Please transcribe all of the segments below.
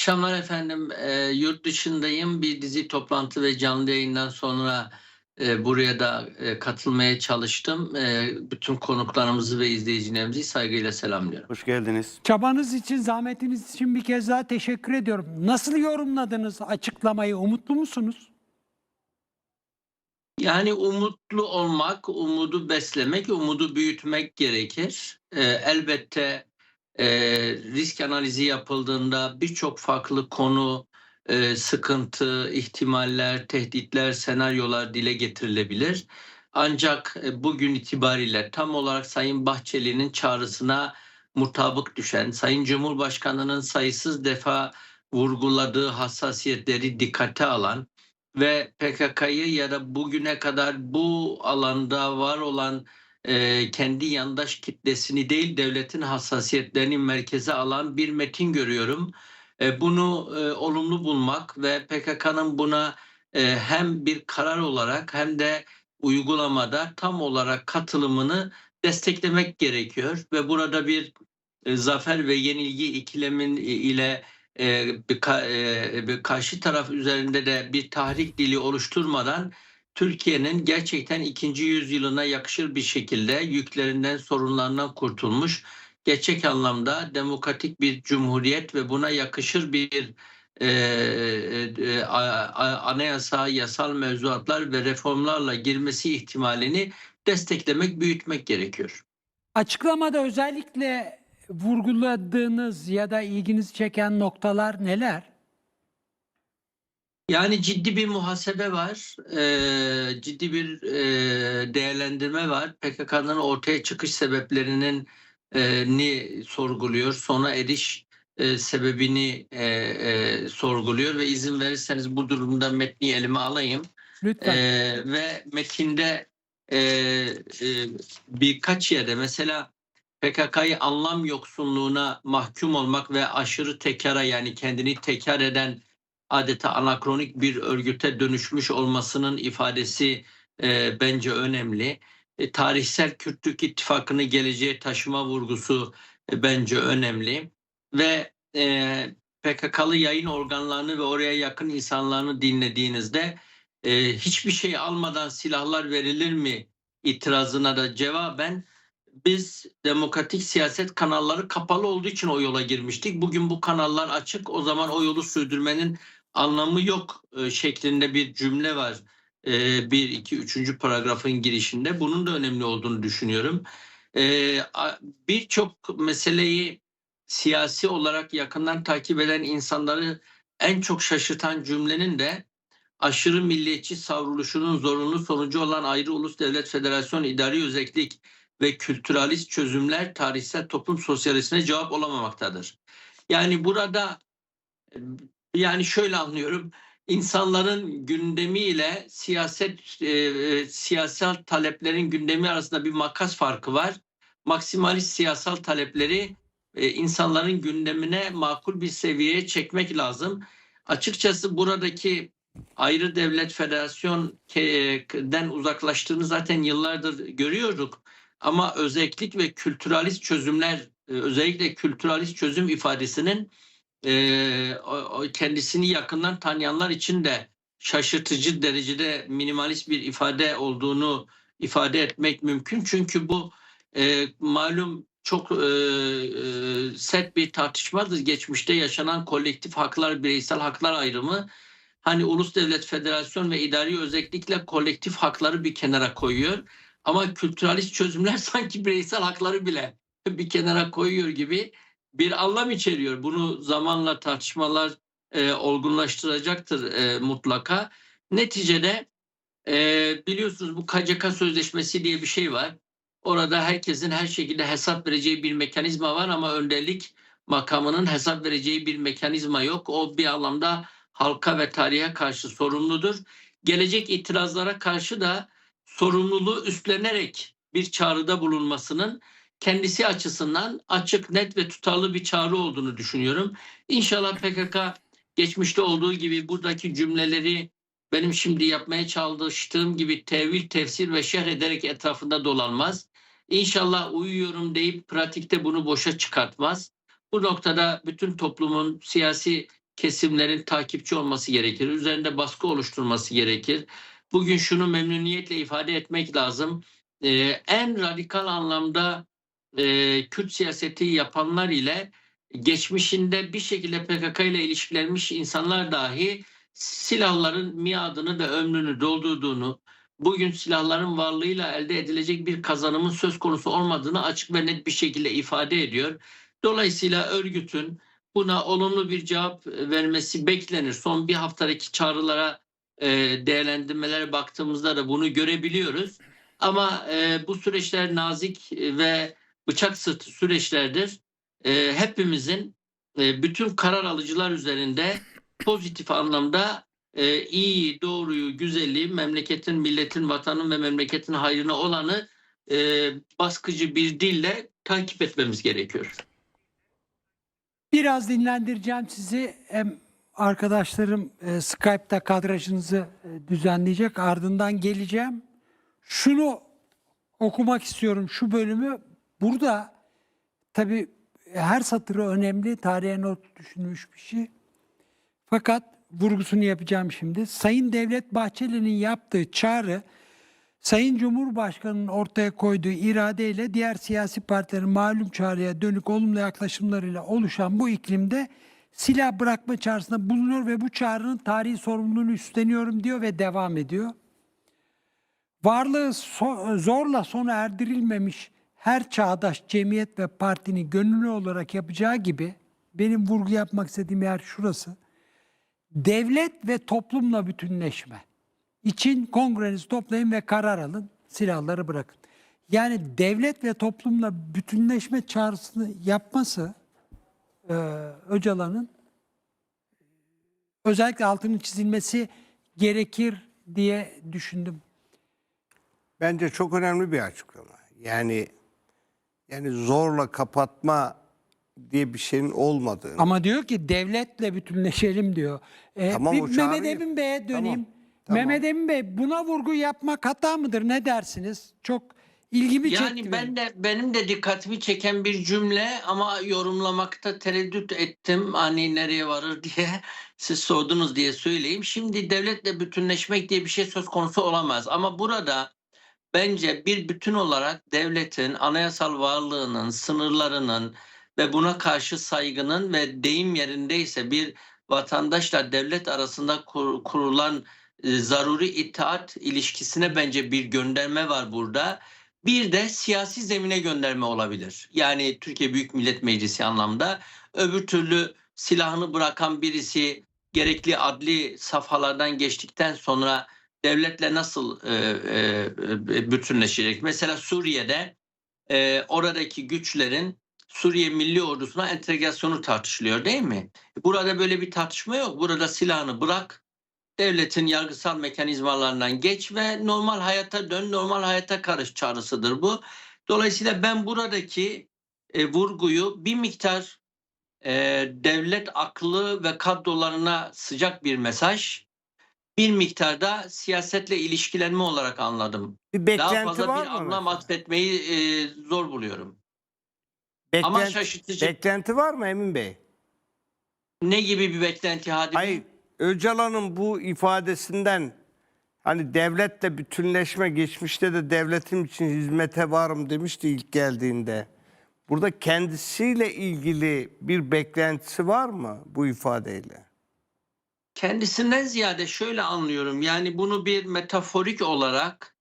akşamlar efendim. E, yurt dışındayım. Bir dizi toplantı ve canlı yayından sonra e, buraya da e, katılmaya çalıştım. E, bütün konuklarımızı ve izleyicilerimizi saygıyla selamlıyorum. Hoş geldiniz. Çabanız için, zahmetiniz için bir kez daha teşekkür ediyorum. Nasıl yorumladınız açıklamayı? Umutlu musunuz? Yani umutlu olmak, umudu beslemek, umudu büyütmek gerekir. E, elbette e, risk analizi yapıldığında birçok farklı konu, e, sıkıntı, ihtimaller, tehditler, senaryolar dile getirilebilir. Ancak e, bugün itibariyle tam olarak Sayın Bahçeli'nin çağrısına mutabık düşen, Sayın Cumhurbaşkanı'nın sayısız defa vurguladığı hassasiyetleri dikkate alan ve PKK'yı ya da bugüne kadar bu alanda var olan e, kendi yandaş kitlesini değil devletin hassasiyetlerini merkeze alan bir metin görüyorum. E, bunu e, olumlu bulmak ve PKK'nın buna e, hem bir karar olarak hem de uygulamada tam olarak katılımını desteklemek gerekiyor ve burada bir e, zafer ve yenilgi ikilemin ile e, bir, ka- e, bir karşı taraf üzerinde de bir tahrik dili oluşturmadan Türkiye'nin gerçekten ikinci yüzyılına yakışır bir şekilde yüklerinden sorunlarından kurtulmuş gerçek anlamda demokratik bir cumhuriyet ve buna yakışır bir e, e, a- anayasa, yasal mevzuatlar ve reformlarla girmesi ihtimalini desteklemek, büyütmek gerekiyor. Açıklamada özellikle vurguladığınız ya da ilginizi çeken noktalar neler? Yani ciddi bir muhasebe var, e, ciddi bir e, değerlendirme var. PKK'nın ortaya çıkış sebeplerinin e, ni sorguluyor, sona eriş e, sebebini e, e, sorguluyor ve izin verirseniz bu durumda metni elime alayım. Lütfen. Ee, ve metinde e, e, birkaç yerde mesela PKK'yı anlam yoksunluğuna mahkum olmak ve aşırı tekara yani kendini tekrar eden adeta anakronik bir örgüte dönüşmüş olmasının ifadesi e, bence önemli. E, tarihsel Kürtlük İttifakı'nı geleceğe taşıma vurgusu e, bence önemli ve e, PKK'lı yayın organlarını ve oraya yakın insanlarını dinlediğinizde e, hiçbir şey almadan silahlar verilir mi itirazına da cevaben biz demokratik siyaset kanalları kapalı olduğu için o yola girmiştik. Bugün bu kanallar açık o zaman o yolu sürdürmenin anlamı yok e, şeklinde bir cümle var. E, bir, iki, üçüncü paragrafın girişinde. Bunun da önemli olduğunu düşünüyorum. E, Birçok meseleyi siyasi olarak yakından takip eden insanları en çok şaşırtan cümlenin de aşırı milliyetçi savruluşunun zorunlu sonucu olan ayrı ulus devlet federasyon idari özellik ve kültüralist çözümler tarihsel toplum sosyalizmine cevap olamamaktadır. Yani burada yani şöyle anlıyorum insanların gündemiyle siyaset e, e, siyasal taleplerin gündemi arasında bir makas farkı var. Maksimalist siyasal talepleri e, insanların gündemine makul bir seviyeye çekmek lazım. Açıkçası buradaki ayrı devlet federasyondan uzaklaştığını zaten yıllardır görüyorduk. Ama özellik ve kültüralist çözümler e, özellikle kültüralist çözüm ifadesinin e, kendisini yakından tanıyanlar için de şaşırtıcı derecede minimalist bir ifade olduğunu ifade etmek mümkün. Çünkü bu e, malum çok e, e, sert bir tartışmadır. Geçmişte yaşanan kolektif haklar, bireysel haklar ayrımı hani ulus devlet federasyon ve idari özellikle kolektif hakları bir kenara koyuyor. Ama kültüralist çözümler sanki bireysel hakları bile bir kenara koyuyor gibi bir anlam içeriyor. Bunu zamanla tartışmalar e, olgunlaştıracaktır e, mutlaka. Neticede e, biliyorsunuz bu KCK sözleşmesi diye bir şey var. Orada herkesin her şekilde hesap vereceği bir mekanizma var ama önderlik makamının hesap vereceği bir mekanizma yok. O bir anlamda halka ve tarihe karşı sorumludur. Gelecek itirazlara karşı da sorumluluğu üstlenerek bir çağrıda bulunmasının kendisi açısından açık, net ve tutarlı bir çağrı olduğunu düşünüyorum. İnşallah PKK geçmişte olduğu gibi buradaki cümleleri benim şimdi yapmaya çalıştığım gibi tevil, tefsir ve şerh ederek etrafında dolanmaz. İnşallah uyuyorum deyip pratikte bunu boşa çıkartmaz. Bu noktada bütün toplumun siyasi kesimlerin takipçi olması gerekir. Üzerinde baskı oluşturması gerekir. Bugün şunu memnuniyetle ifade etmek lazım. Ee, en radikal anlamda e, Kürt siyaseti yapanlar ile geçmişinde bir şekilde PKK ile ilişkilenmiş insanlar dahi silahların miadını ve ömrünü doldurduğunu, bugün silahların varlığıyla elde edilecek bir kazanımın söz konusu olmadığını açık ve net bir şekilde ifade ediyor. Dolayısıyla örgütün buna olumlu bir cevap vermesi beklenir. Son bir haftadaki çağrılara, e, değerlendirmelere baktığımızda da bunu görebiliyoruz. Ama e, bu süreçler nazik ve bıçak sırtı süreçlerdir. E, hepimizin e, bütün karar alıcılar üzerinde pozitif anlamda e, iyi, doğruyu, güzelliği, memleketin, milletin, vatanın ve memleketin hayrına olanı e, baskıcı bir dille takip etmemiz gerekiyor. Biraz dinlendireceğim sizi. Hem arkadaşlarım e, Skype'da kadrajınızı e, düzenleyecek. Ardından geleceğim. Şunu okumak istiyorum şu bölümü. Burada tabii her satırı önemli. Tarihe not düşünmüş bir şey. Fakat vurgusunu yapacağım şimdi. Sayın Devlet Bahçeli'nin yaptığı çağrı Sayın Cumhurbaşkanı'nın ortaya koyduğu iradeyle diğer siyasi partilerin malum çağrıya dönük olumlu yaklaşımlarıyla oluşan bu iklimde silah bırakma çağrısında bulunuyor ve bu çağrının tarihi sorumluluğunu üstleniyorum diyor ve devam ediyor. Varlığı so- zorla sona erdirilmemiş her çağdaş cemiyet ve partinin gönüllü olarak yapacağı gibi benim vurgu yapmak istediğim yer şurası. Devlet ve toplumla bütünleşme için kongrenizi toplayın ve karar alın, silahları bırakın. Yani devlet ve toplumla bütünleşme çağrısını yapması e, Öcalan'ın özellikle altının çizilmesi gerekir diye düşündüm. Bence çok önemli bir açıklama. Yani yani zorla kapatma diye bir şeyin olmadığını. Ama diyor ki devletle bütünleşelim diyor. E, Tamam, bir o çağrıyı- Mehmet Emin Bey'e döneyim. Tamam, tamam. Mehmet Emin Bey buna vurgu yapmak hata mıdır? Ne dersiniz? Çok ilgimi çekti. Yani ben benim. de benim de dikkatimi çeken bir cümle ama yorumlamakta tereddüt ettim. Hani nereye varır diye siz sordunuz diye söyleyeyim. Şimdi devletle bütünleşmek diye bir şey söz konusu olamaz. Ama burada bence bir bütün olarak devletin anayasal varlığının, sınırlarının ve buna karşı saygının ve deyim yerindeyse bir vatandaşla devlet arasında kur- kurulan e, zaruri itaat ilişkisine bence bir gönderme var burada. Bir de siyasi zemine gönderme olabilir. Yani Türkiye Büyük Millet Meclisi anlamda. Öbür türlü silahını bırakan birisi gerekli adli safhalardan geçtikten sonra devletle nasıl e, e, e, bütünleşecek? Mesela Suriye'de e, oradaki güçlerin Suriye Milli Ordusu'na entegrasyonu tartışılıyor değil mi? Burada böyle bir tartışma yok. Burada silahını bırak, devletin yargısal mekanizmalarından geç ve normal hayata dön, normal hayata karış çağrısıdır bu. Dolayısıyla ben buradaki e, vurguyu bir miktar e, devlet aklı ve kadrolarına sıcak bir mesaj, bir miktarda siyasetle ilişkilenme olarak anladım. Bir Daha beklenti fazla var bir mı? anlam atfetmeyi e, zor buluyorum. Ama Beklenti- şaşırtıcı. Beklenti var mı Emin Bey? Ne gibi bir beklenti Hadi? Hayır. Öcalan'ın bu ifadesinden hani devletle bütünleşme geçmişte de devletim için hizmete varım demişti ilk geldiğinde. Burada kendisiyle ilgili bir beklentisi var mı bu ifadeyle? Kendisinden ziyade şöyle anlıyorum. Yani bunu bir metaforik olarak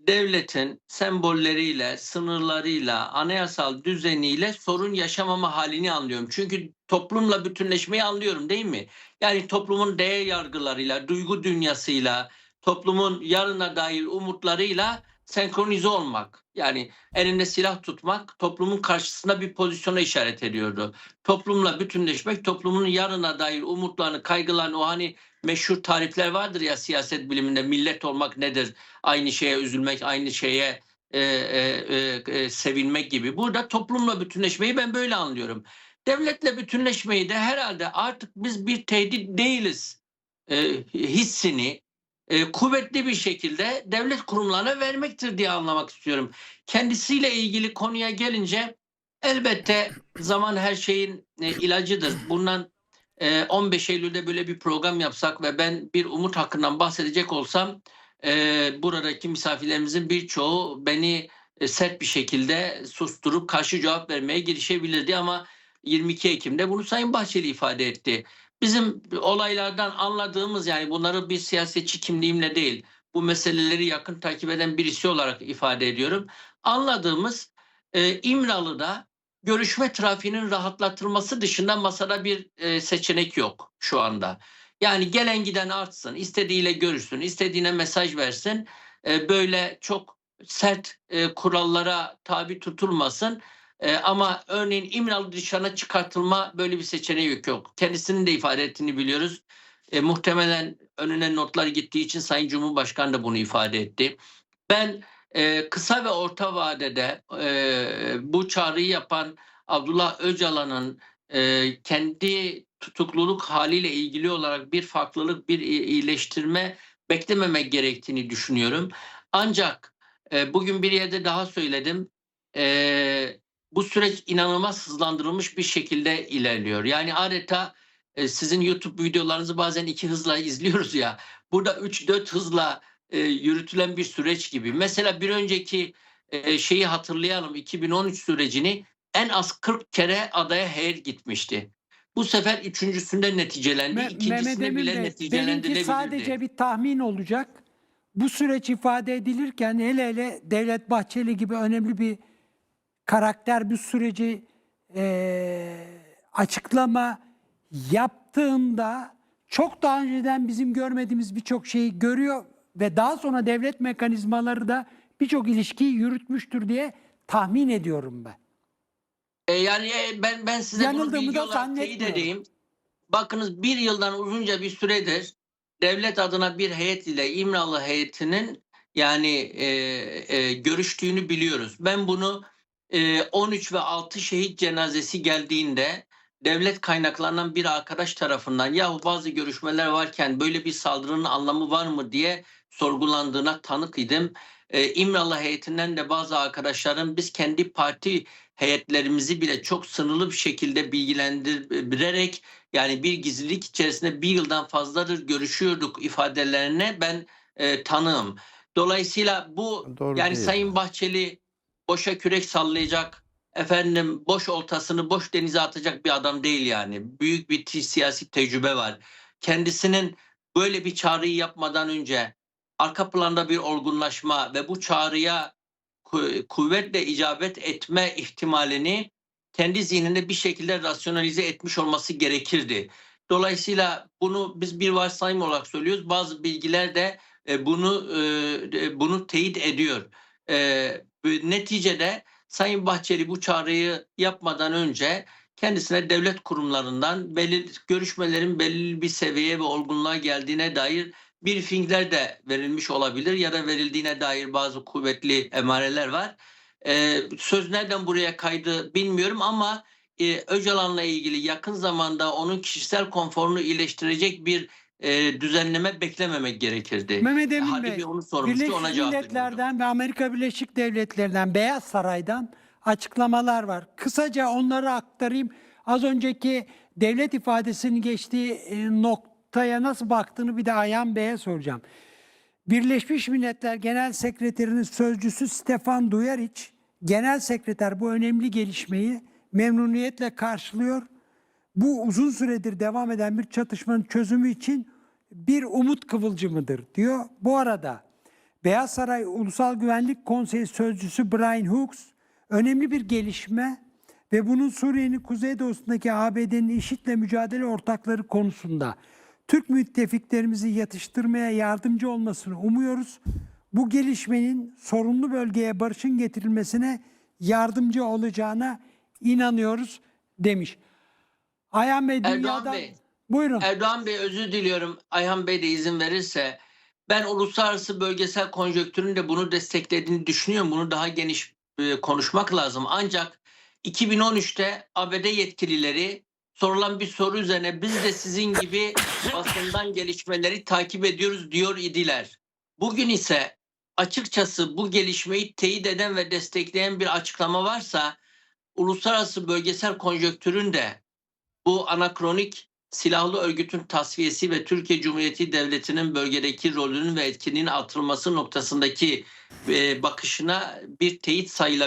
devletin sembolleriyle, sınırlarıyla, anayasal düzeniyle sorun yaşamama halini anlıyorum. Çünkü toplumla bütünleşmeyi anlıyorum değil mi? Yani toplumun değer yargılarıyla, duygu dünyasıyla, toplumun yarına dair umutlarıyla senkronize olmak. Yani elinde silah tutmak toplumun karşısında bir pozisyona işaret ediyordu. Toplumla bütünleşmek, toplumun yarına dair umutlarını, kaygılarını, o hani meşhur tarifler vardır ya siyaset biliminde millet olmak nedir? Aynı şeye üzülmek, aynı şeye e, e, e, e, sevinmek gibi. Burada toplumla bütünleşmeyi ben böyle anlıyorum. Devletle bütünleşmeyi de herhalde artık biz bir tehdit değiliz e, hissini e, kuvvetli bir şekilde devlet kurumlarına vermektir diye anlamak istiyorum. Kendisiyle ilgili konuya gelince elbette zaman her şeyin e, ilacıdır. Bundan e, 15 Eylül'de böyle bir program yapsak ve ben bir umut hakkından bahsedecek olsam e, buradaki misafirlerimizin birçoğu beni e, sert bir şekilde susturup karşı cevap vermeye girişebilirdi ama 22 Ekim'de bunu Sayın Bahçeli ifade etti. Bizim olaylardan anladığımız yani bunları bir siyasetçi kimliğimle değil bu meseleleri yakın takip eden birisi olarak ifade ediyorum. Anladığımız e, İmralı'da görüşme trafiğinin rahatlatılması dışında masada bir e, seçenek yok şu anda. Yani gelen giden artsın, istediğiyle görüşsün, istediğine mesaj versin. E, böyle çok sert e, kurallara tabi tutulmasın. E, ama örneğin İmralı dışarına çıkartılma böyle bir seçeneği yok. Kendisinin de ifade ettiğini biliyoruz. E, muhtemelen önüne notlar gittiği için Sayın Cumhurbaşkanı da bunu ifade etti. Ben e, kısa ve orta vadede e, bu çağrıyı yapan Abdullah Öcalan'ın e, kendi tutukluluk haliyle ilgili olarak bir farklılık, bir iyileştirme beklememek gerektiğini düşünüyorum. Ancak e, bugün bir yerde daha söyledim. E, bu süreç inanılmaz hızlandırılmış bir şekilde ilerliyor. Yani adeta e, sizin YouTube videolarınızı bazen iki hızla izliyoruz ya. Burada 3-4 hızla e, yürütülen bir süreç gibi. Mesela bir önceki e, şeyi hatırlayalım 2013 sürecini en az 40 kere adaya heyet gitmişti. Bu sefer üçüncüsünde neticelendi. Me- Mehmet İkincisinde Emin bile Bey, benimki neticelendirilebilirdi. sadece bir tahmin olacak. Bu süreç ifade edilirken hele hele Devlet Bahçeli gibi önemli bir karakter bu süreci eee, açıklama yaptığında çok daha önceden bizim görmediğimiz birçok şeyi görüyor ve daha sonra devlet mekanizmaları da birçok ilişkiyi yürütmüştür diye tahmin ediyorum ben. E, yani e, ben ben size bunu Yanıldığımı bilgi da olarak teyit edeyim. Bakınız bir yıldan uzunca bir süredir devlet adına bir heyet ile İmralı heyetinin yani e, e, görüştüğünü biliyoruz. Ben bunu e, 13 ve 6 şehit cenazesi geldiğinde devlet kaynaklarından bir arkadaş tarafından yahu bazı görüşmeler varken böyle bir saldırının anlamı var mı diye sorgulandığına tanık idim. E, İmralı heyetinden de bazı arkadaşlarım biz kendi parti heyetlerimizi bile çok sınırlı bir şekilde bilgilendirerek yani bir gizlilik içerisinde bir yıldan fazladır görüşüyorduk ifadelerine ben e, tanığım. Dolayısıyla bu Doğru yani değil. Sayın Bahçeli boşa kürek sallayacak efendim boş oltasını boş denize atacak bir adam değil yani. Büyük bir siyasi tecrübe var. Kendisinin böyle bir çağrıyı yapmadan önce arka planda bir olgunlaşma ve bu çağrıya ku- kuvvetle icabet etme ihtimalini kendi zihninde bir şekilde rasyonalize etmiş olması gerekirdi. Dolayısıyla bunu biz bir varsayım olarak söylüyoruz. Bazı bilgiler de e, bunu e, e, bunu teyit ediyor. Neticede Sayın Bahçeli bu çağrıyı yapmadan önce kendisine devlet kurumlarından belli görüşmelerin belli bir seviyeye ve olgunluğa geldiğine dair briefingler de verilmiş olabilir ya da verildiğine dair bazı kuvvetli emareler var. Ee, söz nereden buraya kaydı bilmiyorum ama e, Öcalan'la ilgili yakın zamanda onun kişisel konforunu iyileştirecek bir e, düzenleme beklememek gerekirdi. Mehmet Emin Hadi Bey, bir onu sormuştu Birleşmiş ona cevap. Milletler'den ve Amerika Birleşik Devletleri'nden Beyaz Saray'dan açıklamalar var. Kısaca onları aktarayım. Az önceki devlet ifadesinin geçtiği e, noktaya nasıl baktığını bir de Ayhan Bey'e soracağım. Birleşmiş Milletler Genel Sekreterinin sözcüsü Stefan Duyaric, Genel Sekreter bu önemli gelişmeyi memnuniyetle karşılıyor. Bu uzun süredir devam eden bir çatışmanın çözümü için bir umut kıvılcımıdır diyor. Bu arada Beyaz Saray Ulusal Güvenlik Konseyi Sözcüsü Brian Hooks önemli bir gelişme ve bunun Suriye'nin kuzeydoğusundaki ABD'nin IŞİD'le mücadele ortakları konusunda Türk müttefiklerimizi yatıştırmaya yardımcı olmasını umuyoruz. Bu gelişmenin sorunlu bölgeye barışın getirilmesine yardımcı olacağına inanıyoruz demiş. Ayhan Bey Erdoğan dünyada... Bey. Buyurun. Erdoğan Bey özür diliyorum. Ayhan Bey de izin verirse ben uluslararası bölgesel konjonktürün de bunu desteklediğini düşünüyorum. Bunu daha geniş e, konuşmak lazım. Ancak 2013'te ABD yetkilileri sorulan bir soru üzerine biz de sizin gibi basından gelişmeleri takip ediyoruz diyor idiler. Bugün ise açıkçası bu gelişmeyi teyit eden ve destekleyen bir açıklama varsa uluslararası bölgesel konjonktürün de bu anakronik silahlı örgütün tasfiyesi ve Türkiye Cumhuriyeti Devleti'nin bölgedeki rolünün ve etkinliğinin artırılması noktasındaki e, bakışına bir teyit sayılabilir.